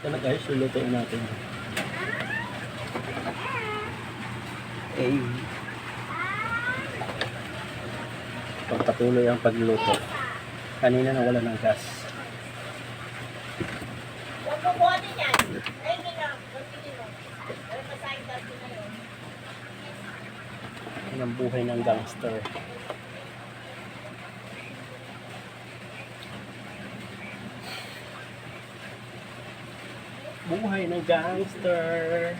Ito na guys, lulutuin natin. Okay. Pagpatuloy ang pagluluto. Kanina nawala ng gas. Ang buhay ng gangster. Buhay ng gangster.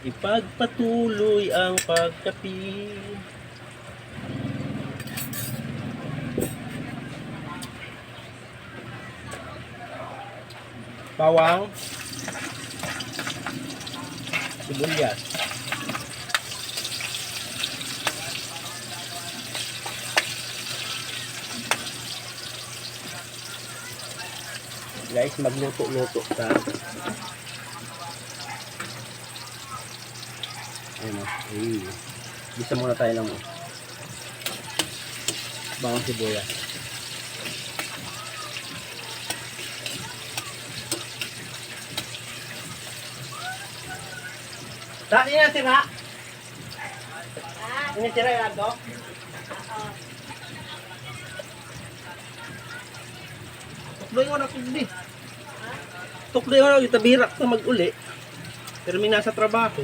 Ipagpatuloy ang pagkapi. Bawang. Sibuyas. Guys, magluto-luto ka. Ayun o. Ay. Bisa muna tayo ng bawang sibuyas. Sa niya tira. Ah, Ini tira ya to. oo. Tukloy ko na pigdi. Tukloy ko na itabirak na mag-uli. Pero may nasa trabaho.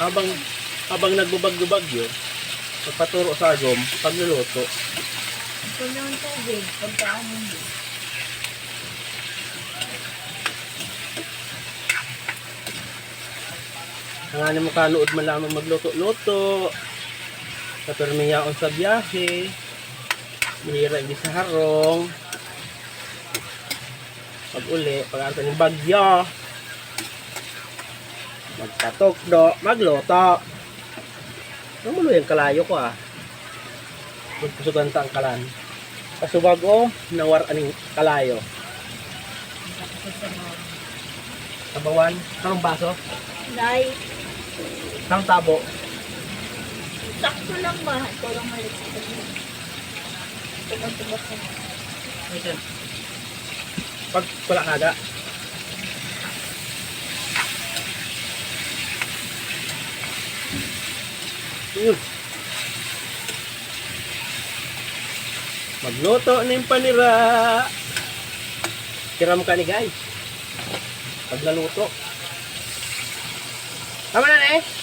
Habang habang nagbubag-bagyo, magpaturo sa agom, pagluluto. Ito na ang tubig. Pagkaan mo. Ang ano mo kanood man lamang magluto-luto. Sa permiyaon sa biyahe. Mahira hindi sa harong. Pag uli, pag ng bagyo. Magpatokdo, magluto. Namulo yung kalayo ko ah. Magpusugan ta ang kalan. Kasubag o, nawar aning kalayo. Tabawan, anong baso? Dahil, Anong tabo? sakto lang ba? Ito lang malit. Na. Ayan. Pag wala kada. Yun. Magluto na yung panira. Tiram ka ni guys. Pag naluto. Tama na na eh.